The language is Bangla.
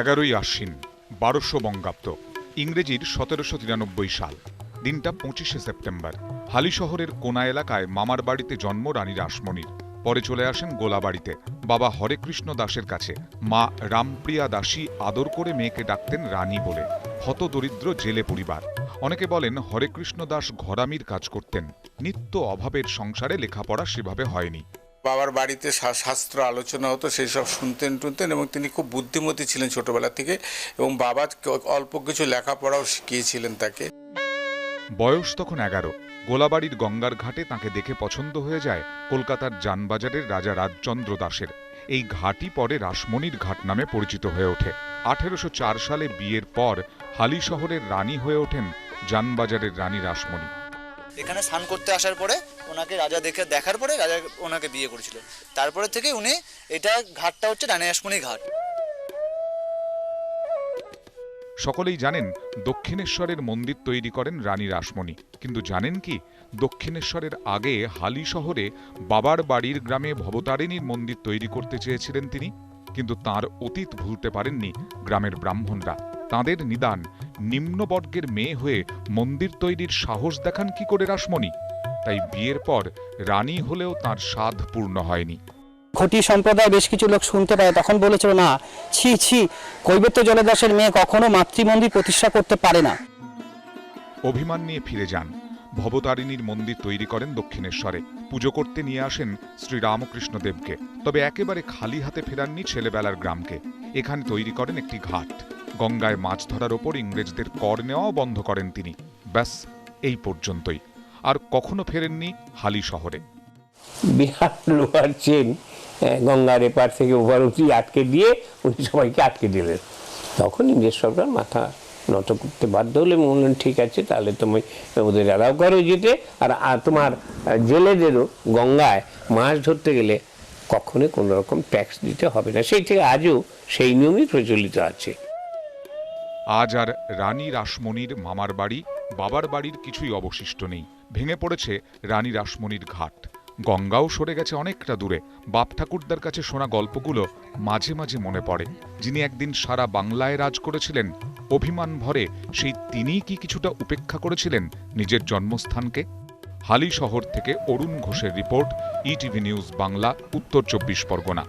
এগারোই আশ্বিন, বারোশো বঙ্গাব্দ, ইংরেজির সতেরোশো তিরানব্বই সাল, দিনটা পঁচিশে সেপ্টেম্বর। হালি শহরের কোনা এলাকায় মামার বাড়িতে জন্ম রানী রাসমণির। পরে চলে আসেন গোলাবাড়িতে বাবা হরেকৃষ্ণ দাসের কাছে, মা রামপ্রিয়া দাসী আদর করে মেয়েকে ডাকতেন রানী বলে। হত দরিদ্র জেলে পরিবার। অনেকে বলেন হরেকৃষ্ণ দাস ঘরামির কাজ করতেন। নিত্য অভাবের সংসারে লেখাপড়া সেভাবে হয়নি। বাবার বাড়িতে শাস্ত্র আলোচনা হতো সেই সব শুনতেন টুনতেন এবং তিনি খুব বুদ্ধিমতী ছিলেন ছোটবেলা থেকে এবং বাবা অল্প কিছু লেখাপড়াও শিখিয়েছিলেন তাকে। বয়স তখন এগারো। গোলাবাড়ির গঙ্গার ঘাটে তাকে দেখে পছন্দ হয়ে যায় কলকাতার যানবাজারের রাজা রাজচন্দ্র দাসের এই ঘাটই পরে রাসমণির ঘাট নামে পরিচিত হয়ে ওঠে। আঠেরোশো চার সালে বিয়ের পর হালি শহরের রানী হয়ে ওঠেন যানবাজারের রানী রাসমণি। এখানে স্নান করতে আসার পরে ওনাকে রাজা দেখে দেখার পরে রাজা ওনাকে বিয়ে করেছিল। তারপরে থেকে উনি এটা ঘাটটা হচ্ছে রানিয়াসমণি ঘাট। সকলেই জানেন দক্ষিণেশ্বরের মন্দির তৈরি করেন রানী রাসমণি। কিন্তু জানেন কি, দক্ষিণেশ্বরের আগে হালি শহরে বাবার বাড়ির গ্রামে ভবতারিণীর মন্দির তৈরি করতে চেয়েছিলেন তিনি। কিন্তু তার অতীত ভুলতে পারেননি গ্রামের ব্রাহ্মণরা। তাদের নিদান, নিম্নবর্গের মেয়ে হয়ে মন্দির তৈরির সাহস দেখান কি করে রাসমণি? তাই বিয়ের পর রানী হলেও তার স্বাদ পূর্ণ হয়নি। ঘটি সম্প্রদায় বেশ কিছু লোক শুনতে পায় তখন বলেছিল না ছি ছি কৈবত্য জলদাসের মেয়ে কখনো মাতৃমন্দির প্রতিষ্ঠা করতে পারে না। অভিমান নিয়ে ফিরে যান। ভবতারিণীর মন্দির তৈরি করেন দক্ষিণেশ্বরে। পুজো করতে নিয়ে আসেন শ্রী রামকৃষ্ণ দেবকে তবে একেবারে খালি হাতে ফেরাননি ছেলেবেলার গ্রামকে। এখানে তৈরি করেন একটি ঘাট। গঙ্গায় মাছ ধরার ওপর ইংরেজদের কর নেওয়াও বন্ধ করেন তিনি। ব্যাস এই পর্যন্তই। আর কখনো ফেরেননি হালি শহরে। বিহার লোহার চেন গঙ্গার এপার থেকে ওপার অব্দি আটকে দিয়ে উনি সবাইকে আটকে দিলেন। তখন ইংরেজ সরকার মাথা নত করতে বাধ্য হলে বললেন, ঠিক আছে, তাহলে তুমি ওদের অ্যালাউ করো যেতে। আর তোমার জেলেদেরও গঙ্গায় মাছ ধরতে গেলে কখনোই কোনো রকম ট্যাক্স দিতে হবে না। সেই থেকে আজও সেই নিয়মই প্রচলিত আছে। আজ আর রানী রাসমণির মামার বাড়ি, বাবার বাড়ির কিছুই অবশিষ্ট নেই। ভেঙে পড়েছে রানী রাসমণির ঘাট। গঙ্গাও সরে গেছে অনেকটা দূরে। বাপ ঠাকুরদার কাছে শোনা গল্পগুলো মাঝে মাঝে মনে পড়ে। যিনি একদিন সারা বাংলায় রাজ করেছিলেন, অভিমান ভরে সেই তিনিই কি কিছুটা উপেক্ষা করেছিলেন নিজের জন্মস্থানকে? হালি শহর থেকে অরুণ ঘোষের report ETV news Bangla, Uttar Chabbish Pargana.